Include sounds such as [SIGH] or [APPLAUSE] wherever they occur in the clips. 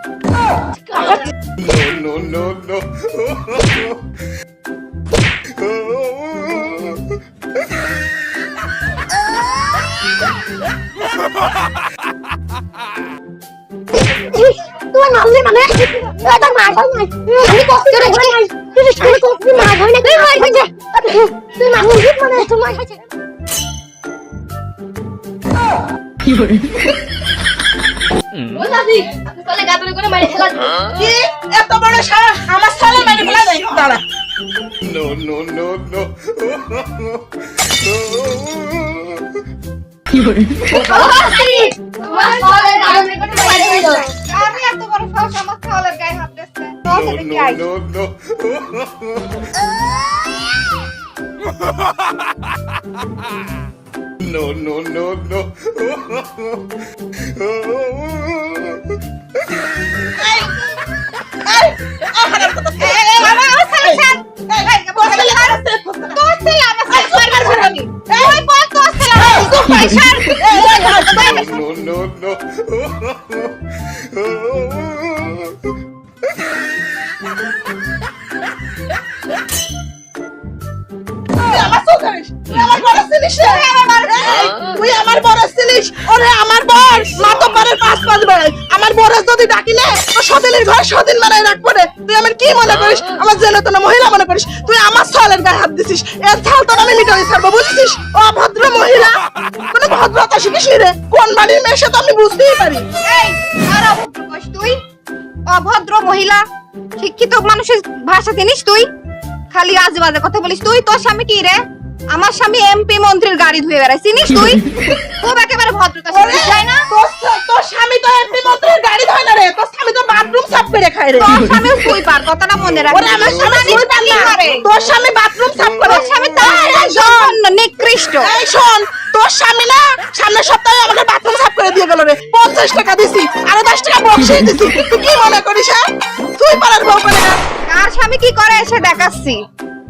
দিছিস মানে তুই গায়ে হাত দিছিস তুই গায়ে হাত No, no, no, no. তুই মারলি মানে এটা মার হয় নাই আমি কষ্ট করে হয় নাই তুই সামনে কষ্ট মার হয় না তুই মার হইছে তুই মার হইছিস মানে তুই মার হইছে ও দাদি আপনি কলে গাদরে করে মারি খেলা কি এত বড় আমার সালে মানে বলা যায় দাঁড়া। No, no, no, no. তোমার কলে গাদরে করে মারি হইল আমি এত বড় সাহস আমার সালের গায়ে হাত দিচ্ছে No, no, no, no. No, no, no, no. তুই আমার বড় ছিলিস ওরে আমার বর মাতব্বরের পাঁচ পাঁচ বেড়াই আমার বড় যদি ডাকিলে তো সদিনের ঘর সদিন বেড়াই রাখব রে। তুই আমার কি মনে করিস? আমার জেলে তো মহিলা মনে করিস? তুই আমার সালের গায়ে হাত দিছিস। এর ছাল তোর আমি মিটাই ছাড়বো বুঝছিস? অভদ্র মহিলা। কোনো ভদ্রতা শিখিস নি রে? কোন বাড়ির মেয়ে সে তো আমি বুঝতেই পারি। এই আর তুই? অভদ্র মহিলা। শিক্ষিত মানুষের ভাষা জানিস তুই? খালি আজে বাজে কথা বলিস। তুই তোর স্বামী কি রে? আমার স্বামী এমপি মন্ত্রীর গাড়ি ধুয়ে বেড়ায়। চিনিস তুই? খুব একেবারে ভদ্রতা তাই না? তোর স্বামী তো এমপি মন্ত্রীর গাড়ি ধয় না রে। তোর স্বামী তো বাথরুম সাফ করে খায় রে। তোর স্বামীও তুই পার কথাটা মনে রাখ ওরে আমার স্বামী শুই পার না। তোর স্বামী বাথরুম সাফ করে তোর স্বামী তার জঘন্য নিকৃষ্ট। এই শোন তোর স্বামী না সামনের সপ্তাহে আমাকে বাথরুম সাফ করে দিয়ে গেল রে। পঞ্চাশ টাকা দিছি আরও দশ টাকা বক্সিয়ে দিছি। তুই কি মনে করিস হ্যাঁ? তুই পারার বউ করে না। কার স্বামী কি করে এসে দেখাচ্ছি?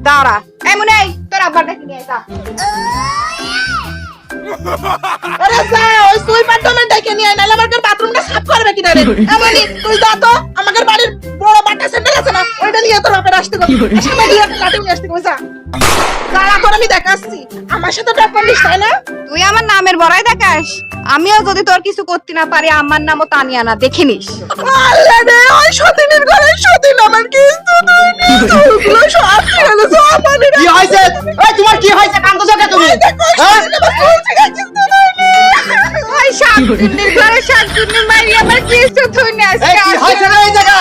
দাঁড়া। এই তোর ডেকে নিয়ে যা। ওই নিয়ে আয়, নাহলে আমার বাথরুমটা সাফ করবে কিনা রে তুই যা আমাদের বাড়ির বড় বাটা সেন্টার আছে ওইটা নিয়ে তোর বাপের আসতে কবি সামনে দিয়ে লাঠি নিয়ে আসতে কবি যা। দাঁড়া তোর আমি দেখাচ্ছি। আমার সাথে তাই না? তুই আমার নামের বড়াই দেখাস? আমিও যদি তোর কিছু করতে না পারি আমার নামও তানিয়া না। দেখে নিস। আল্লাহ রে ওই সতীনের ঘরে সতীন আমার কিন্তু ওগুলো সব গেল সব মানে কি হয়েছে? এই তোমার কি হয়েছে? কান্দছো কে তুমি? হ্যাঁ? ওই ঘরে আমার না কি হয়েছে এই জায়গা?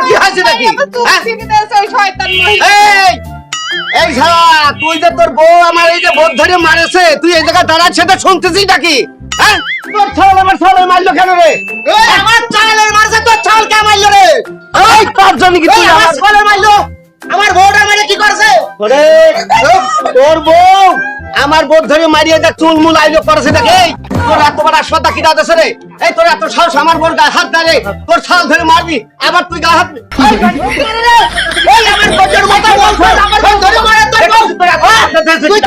কি হয়েছে নাকি? হ্যাঁ? ওই শয়তান মহিলা এই এই শালা তুই যে তোর বউ আমার এই যে বোধ ধরে মারেছে তুই এই জায়গা দাঁড়াচ্ছে তো শুনতেছিস নাকি? হ্যাঁ? তোর ছাল আমার ছালে মারলো কেন রে? এই আমার ছালের মারছে তোর ছাল কে মারলো রে? এই পাঁচজন কি তুই আমার ছালে মারলো। আমার বউটা মারে কি করছে? ওরে তোর বউ! আমার বোধ ধরে মারিয়ে যা চুল মুল আইলো করেছে দেখে। তোর এত বড় কি দাদা রে এই, তোর এত সাহস আমার বোন গায়ে হাত দাঁড়ে তোর ছাল ধরে মারবি, আবার তুই হাত আমার? তুই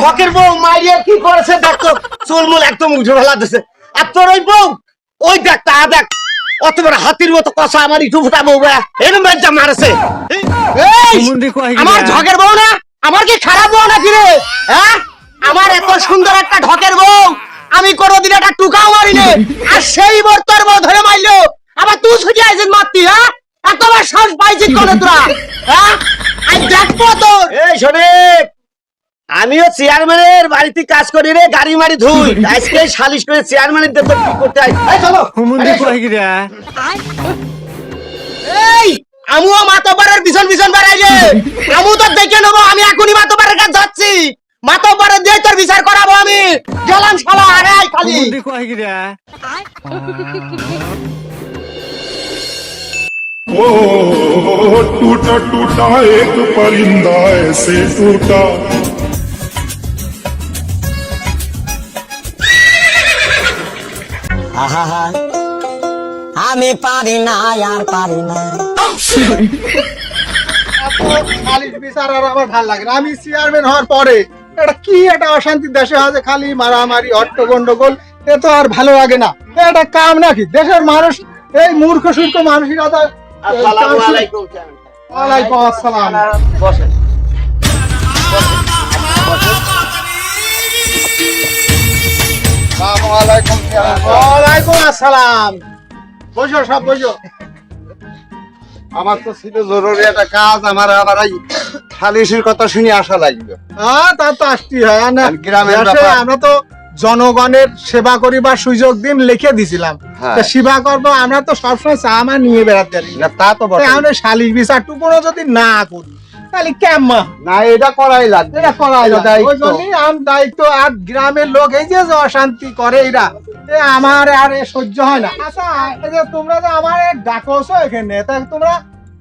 ঢকের বউ মাইরিয়ে কি করেছে দেখো চুলমুল একদম উঠে ফেলা দিছে। আর তোর ওই বউ? ওই দেখ তা দেখ। অত বড় হাতির মতো কষা আমার ইটু ফুটা বউ এরম বাচ্চা মারেছে। আমার ঢকের বউ না? আমার কি খারাপ বউ নাকি রে? হ্যাঁ? আমার এত সুন্দর একটা ঢকের বউ আমি কোনোদিন একটা টুকাও মারিনি। আর সেই বোর তোর বউ ধরে মারলো। আবার তুই ছুটি আইছিস মারতি হ্যাঁ? এতবার সাহস পাইছিস কোন তোরা? হ্যাঁ? আই দেখব তো এই শোনে আমিও চেয়ারম্যানের বাড়িতে কাজ করি রে গাড়ি মারি ধুই আজকে সালিশ করে চেয়ারম্যানের দেখতে কি করতে হয় এই চলো হুমুন্দি কয় গিরা এই আমিও মাতবারের পিছন পিছন বেড়াই যে আমি তো দেখে নেবো আমি এখনই মাতবারের কাছে যাচ্ছি মাতবারের দিয়ে তোর বিচার করাবো আমি গেলাম শালা আরে আয় খালি হুমুন্দি কয় গিরা ओ टूटा टूटा एक परिंदा ऐसे टूटा আহা আমি পারি না আর পারি না খালি বিচার আর আমার ভালো লাগে না আমি চেয়ারম্যান হওয়ার পরে এটা কি একটা অশান্তি দেশে আছে খালি মারামারি অট্ট গন্ডগোল এ তো আর ভালো লাগে না এটা কাম নাকি দেশের মানুষ এই মূর্খ সূর্খ মানুষেরা তো আসসালামু আলাইকুম ওয়ালাইকুম আসসালাম বসেন ওয়ালাইকুম আসসালাম বসো সব বসো আমার তো ছিল জরুরি একটা কাজ আমার আবার এই সালিশের কথা শুনে আসা লাগবে হ্যাঁ তা তো আসতেই হয় না গ্রামের। আমরা তো জনগণের সেবা করিবার সুযোগ দিন লিখে দিছিলাম হ্যাঁ। সেবা করব আমরা তো সবসময় চা আমার নিয়ে বেড়াতে পারি না তা তো। আমরা শালিশ বিচার টুকুনো যদি না করি কেমন? না এটা করাই লাগবে। এটা করা এটা যায় ওই জন্যই আম দায়িত্ব আর গ্রামের লোক এই যে অশান্তি করে এরা আমার আর সহ্য হয় না। আচ্ছা তোমরা যে আমার ডাকোছো এখানে তা তোমরা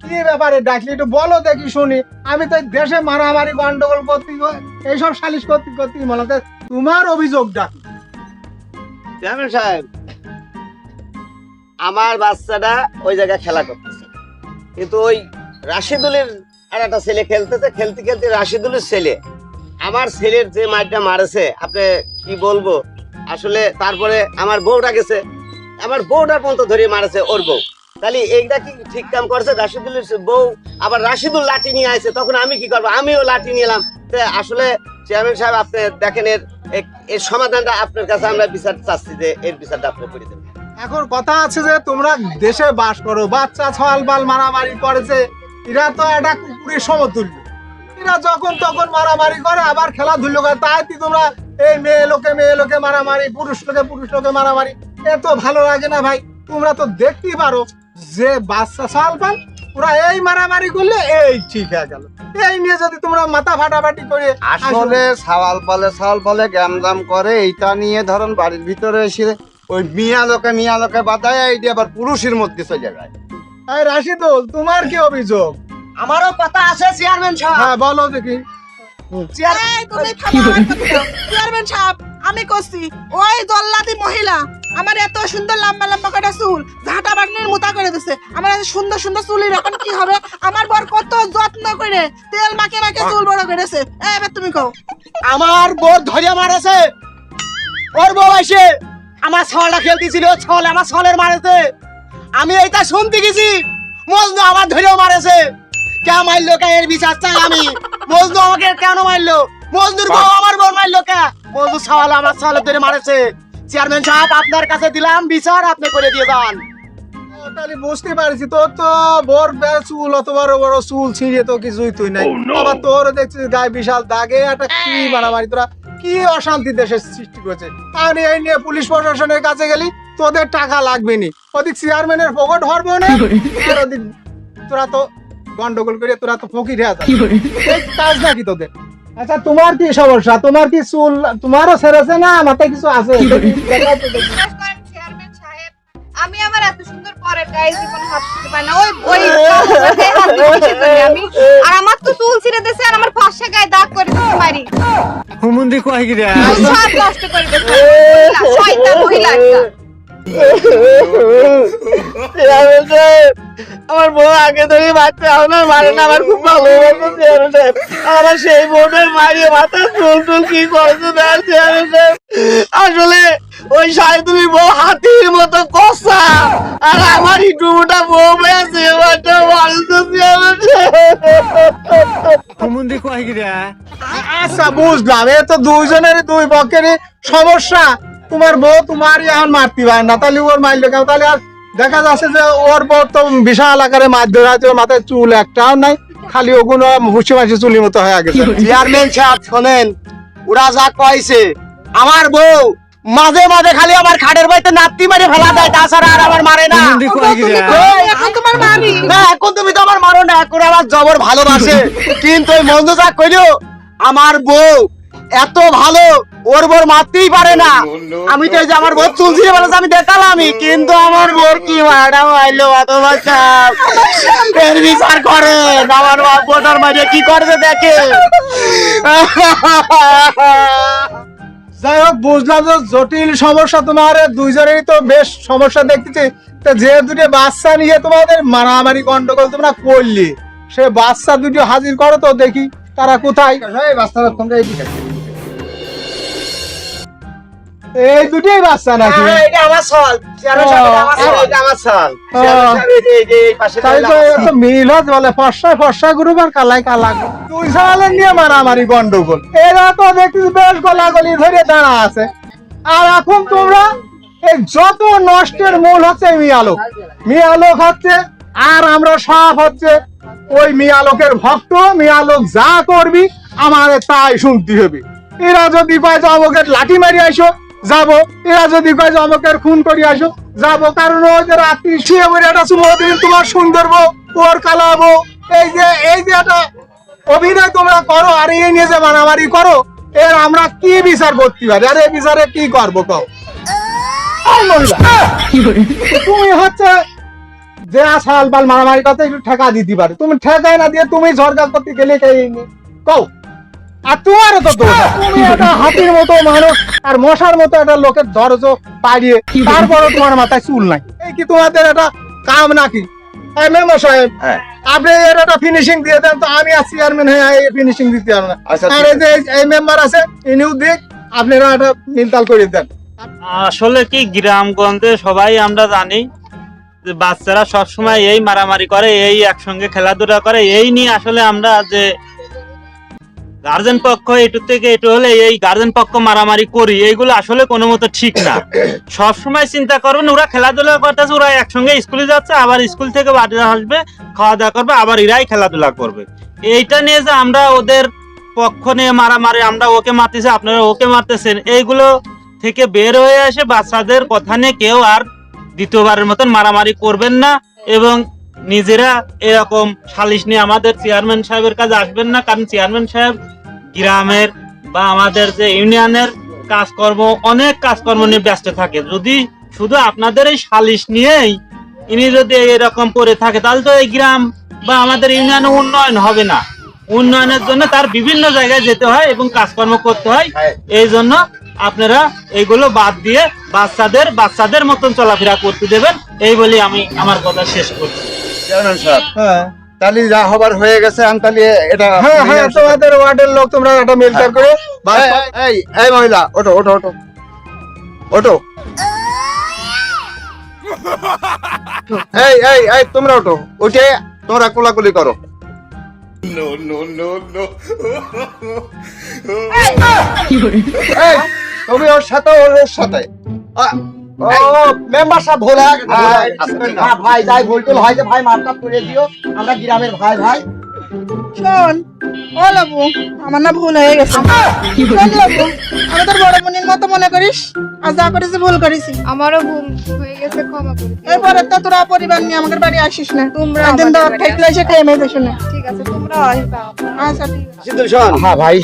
কি ব্যাপারে ডাকলি? একটু বলো দেখি শুনি। আমি তো দেশে মারামারি গন্ডগোল করতে এইসব সালিশ করতে করতে মনে তোমার অভিযোগ ডাক। সাহেব আমার বাচ্চাটা ওই জায়গায় খেলা করতেছে। কিন্তু ওই রাশিদুলের আর একটা ছেলে খেলতেছে, খেলতে খেলতে রাশিদুলের ছেলে। আমার ছেলের যে মাঠটা মারেছে, আপনি কি বলব? আসলে তারপরে আমার বউটা গেছে। আমার বউটার পর্যন্ত ধরে মারেছে ওর বউ। তাহলে এইটা কি ঠিক কাম করছে? রাশিদুলের বউ, আবার রাশিদুল লাঠি নিয়ে আসছে তখন আমি কি করব? আমিও লাঠি নিলাম। আসলে চেয়ারম্যান সাহেব, আপনি দেখেন এর এর সমাধানটা আপনার কাছে আমরা বিচার চাচ্ছি যে এর বিচারটা আপনি করে দেবেন। এখন কথা আছে যে তোমরা দেশে বাস করো, বাচ্চা ছল বাল মারামারি করেছে। এরা তো একটা কুকুরের সমতুল্য। এরা যখন তখন মারামারি করে আবার খেলাধুলো করে। তাই তোমরা এই মেয়ে লোকে মেয়ে লোকে মারামারি পুরুষ লোকে পুরুষ লোকে মারামারি। এত ভালো লাগে না ভাই? তোমরা তো দেখতেই পারো যে বাচ্চা ছল পাল ওরা এই মারামারি করলে এই ঠিক হয়ে গেল। এই নিয়ে যদি তোমরা মাথা ফাটাফাটি করে আসো, আসলে সাওয়াল বলে সাওয়াল বলে গ্যামজাম করে এইটা নিয়ে ধরুন বাড়ির ভিতরে এসে ওই মিয়া লোকে মিয়া লোকে বাধায় এইটি আবার পুরুষের মধ্যে চলে যায়। এই রাশিদুল তোমার কি অভিযোগ? আমারও কথা আছে চেয়ারম্যান সাহেব। হ্যাঁ বলো দেখি। চেয়ারম্যান সাহেব আমি করছি ওই জল্লাদি মহিলা আমার এত সুন্দর লম্বা লম্বা কটা চুল ঝাঁটা বাটনির মোতা করে দিছে। আমার এত সুন্দর সুন্দর চুলের এখন কি হবে? আমার বর কত যত্ন করে তেল মাকে মাকে চুল বড় করেছে এবার তুমি কও। আমার বউ ধরে মারেছে। ওর বউ এসে আমার ছলটা খেলতেছিল ছল আমার ছলের মারেছে। আমি এইটা শুনতে গেছি। মজনু আমার ধরেও মারেছে। কে মারলো কে? এর বিচার চাই আমি। মজনু আমাকে কেন মারলো? মজনুর বউ আমার বউ মারলো কে? মজনু ছল আমার ছলে ধরে মারেছে। চেয়ারম্যান সাহেব আপনার কাছে দিলাম বিচার আপনি করে দিয়ে যান। তাহলে বুঝতে পারছি তোর তো বর বের চুল অত বড় বড় চুল ছিঁড়ে তো কিছুই তুই নাই। আবার তোর দেখছিস গায়ে বিশাল দাগে একটা কি মারামারি। তোরা কি অশান্তি দেশের সৃষ্টি করেছে? আর এই নিয়ে পুলিশ প্রশাসনের কাছে গেলি? তোদের টাকা লাগবে নি ওদিক চেয়ারম্যানের পকেট হরবো না। আর ওদিক তোরা তো গন্ডগোল করে তোরা তো ফকির হয়ে এই কাজ নাকি তোদের? আচ্ছা তোমার কি সমস্যা? তোমার কি চুল তোমারও ছেড়েছে না? মাথায় কিছু আছে? আমি আমার এত সুন্দর পরের গায়ে জীবনে হাত দিতে পারি না। ওই আমি। আর আমার তো চুল ছিঁড়ে দিছে আর আমার ফর্সা গায়ে দাগ করে দিতে পারি। হুমুন্দি কয় গিরা সব নষ্ট করে দিতে শয়তান মহিলা একটা। আমার বউ আগে ধরে বাচ্চা আমার মারে না আমার খুব ভালো আমার সেই বোনের মারিয়ে মাথা চুল টুল কি করেছে আসলে ওই বউ হাতির মতো কষা আর আমার ইটুটা বউ পেয়েছে সাহেব হুমুন্দি আচ্ছা বুঝলাম এ তো দুইজনের দুই পক্ষেরই সমস্যা। তোমার বউ তোমার এখন মারতে পারে না তাহলে ওর মারলে কেন তাহলে আর দেখা যাচ্ছে যে ওর বউ তো বিশাল আকারে মাছ ধরে আছে ওর মাথায় চুল একটাও নাই খালি ওগুলো হুসি মাসি চুলির মতো হয়ে গেছে। চেয়ারম্যান সাহেব শোনেন ওরা যা কইছে আমার বউ মাঝে মাঝে খালি আমার খাটের বাড়িতে নাতি মারে ফেলা দেয় তাছাড়া আর আমার মারে না। না এখন তুমি তো আমার মারো না এখন আমার জবর ভালোবাসে। কিন্তু ওই মন্দ যা কইলো আমার বউ এত ভালো ওর বোর মারতেই পারে না। আমি তো এই যে আমার বউ তুলছি বলে আমি দেখালামই কিন্তু আমার বোর কি অত এর বিচার করে আমার বাপ বোটার মাঝে কি করবে দেখে। যাই হোক বুঝলাম যে জটিল সমস্যা তোমার দুইজনেরই তো বেশ সমস্যা দেখতেছি। তা যে দুটো বাচ্চা নিয়ে তোমাদের মারামারি গন্ডগোল তোমরা করলি সে বাচ্চা দুটো হাজির করো তো দেখি তারা কোথায়? এই বাচ্চারা তোমরা এইদিকে আসো। এই দুটোই বাচ্চা নাকি? এটা আমার সাল তো তো মিল বলে ফর্সা ফর্সা গ্রুপ আর কালাই কালা দুই সালের নিয়ে মারামারি গন্ডগোল। এরা তো দেখতেছি বেশ গলাগলি ধরে দাঁড়া আছে। আর এখন তোমরা এই যত নষ্টের মূল হচ্ছে মিয়ালোক মিয়ালোক হচ্ছে আর আমরা সব হচ্ছে ওই মিয়ালোকের ভক্ত মিয়ালোক যা করবি আমাদের তাই শুনতে হবে। এরা যদি কয় যে আমাকে লাঠি মারি আসো যাব। এরা যদি কয় যে আমাকে খুন করি আসো, যাব। কারণ ওই যে রাত্রি শুয়ে বলে একটা শুভ দিন তোমার সুন্দর ওর কালাবো এই যে এই যে একটা অভিনয় তোমরা করো আর এই নিয়ে যে মারামারি করো, এর আমরা কি বিচার করতে পারি? আর, এই বিচারে কি করব কও? তুমি হচ্ছে যে আসাল বাল মারামারি করতে একটু ঠেকা দিতে পারে। তুমি ঠেকাই না দিয়ে তুমি ঝরকা করতে গেলে কও? আর তোমারও তো দোষ। তুমি একটা হাতির মতো মানুষ আর মশার মতো একটা লোকের পাড়িয়ে তারপরে তোমার মাথায় চুল নাই। এই কি তোমাদের একটা কাম নাকি? মেম্বার সাহেব হ্যাঁ। আপনি এর একটা ফিনিশিং দিয়ে দেন তো আমি আর চেয়ারম্যান হয়ে এই ফিনিশিং দিতে পারব না। আচ্ছা, আর এই যে এই- এই মেম্বার আছে ইনিও দিক আপনারা একটা মিলতাল করে দেন। আসলে কি গ্রামগঞ্জে সবাই আমরা জানি যে বাচ্চারা সবসময় এই মারামারি করে এই একসঙ্গে খেলাধুলা করে এই নিয়ে আসলে আমরা যে গার্জেন পক্ষ এটু থেকে এটু হলে এই গার্জেন পক্ষ মারামারি করি এইগুলো আসলে কোনো মতো ঠিক না। [COUGHS] সবসময় চিন্তা করবেন ওরা খেলাধুলা করতেছে ওরা একসঙ্গে স্কুলে যাচ্ছে আবার স্কুল থেকে বাড়ি আসবে খাওয়া দাওয়া করবে আবার এরাই খেলাধুলা করবে। এইটা নিয়ে যে আমরা ওদের পক্ষ নিয়ে মারামারি আমরা ওকে মারতেছি আপনারা ওকে মারতেছেন এইগুলো থেকে বের হয়ে আসে বাচ্চাদের কথা নিয়ে কেউ আর দ্বিতীয়বারের মতন মারামারি করবেন না এবং নিজেরা এরকম সালিশ নিয়ে আমাদের চেয়ারম্যান সাহেবের কাছে আসবেন না কারণ চেয়ারম্যান সাহেব গ্রামের বা আমাদের যে ইউনিয়নের কাজকর্ম অনেক কাজকর্ম নিয়ে ব্যস্ত থাকে। যদি শুধু আপনাদের এই সালিশ নিয়েই ইনি যদি এরকম করে থাকে তাহলে তো এই গ্রাম বা আমাদের ইউনিয়নে উন্নয়ন হবে না। উন্নয়নের জন্য তার বিভিন্ন জায়গায় যেতে হয় এবং কাজকর্ম করতে হয়। এই জন্য আপনারা এইগুলো বাদ দিয়ে বাচ্চাদের বাচ্চাদের মতন চলাফেরা করতে দেবেন। এই বলে আমি আমার কথা শেষ করছি। চেয়ারম্যান সাহেব। হ্যাঁ। তাহলে যা হবার হয়ে গেছে আমি তাহলে এটা হ্যাঁ হ্যাঁ তোমাদের ওয়ার্ডের লোক তোমরা একটা মিলতাল করে। এই, এই মহিলা ওঠো ওঠো ওঠো। ওঠো। এই এই এই তোমরা ওঠো। উঠে তোমরা কোলাকুলি করো। এই তুমি ওর সাথে ওর সাথে। ও মেম্বার সাহেব ভুল হয়ে গেছে, ভুল হয়ে ভাই, গেছে। আসবেন না। হ্যাঁ, ভাই যাই ভুল টুল হয় যে ভাই মাপটা করে দিও। আমরা গ্রামের ভাই ভাই। শোন ও লাবু আমার না ভুল হয়ে গেছে। শোন লাবু আমি তোর বড় বোনের মতো মনে করিস আর যা করেছি ভুল করেছি। আমারও ভুল হয়ে গেছে ক্ষমা করে এরপরে তো তোরা পরিবার নিয়ে আমাদের বাড়ি আসিস না। তোমরা একদিন দাওয়াত বাড়ি এসে খেয়ে মেয়ে শুনে ঠিক আছে তোমরা আচ্ছা ঠিক আছে। হ্যাঁ ভাই।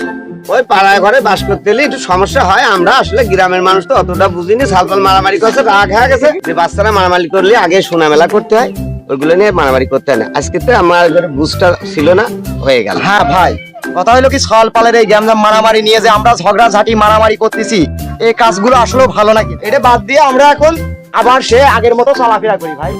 ওই পাড়ায় ঘরে বাস করতে গেলে একটু সমস্যা হয়। আমরা আসলে গ্রামের মানুষ তো অতটা বুঝিনি। সালপাল মারামারি করছে রাগ হয়ে গেছে। যে বাচ্চারা মারামারি করলে আগে সোনা মেলা করতে হয়। ওইগুলো নিয়ে মারামারি করতে হয় না। আজকে তো আমার ঘরে বুঝটা ছিল না হয়ে গেল। হ্যাঁ ভাই কথা হলো কি সল পালের এই গ্যামজাম মারামারি নিয়ে যে আমরা ঝগড়া ঝাঁটি মারামারি করতেছি এই কাজগুলো আসলেও ভালো নাকি? এটা বাদ দিয়ে আমরা এখন আবার সে আগের মতো চলাফেরা করি ভাই।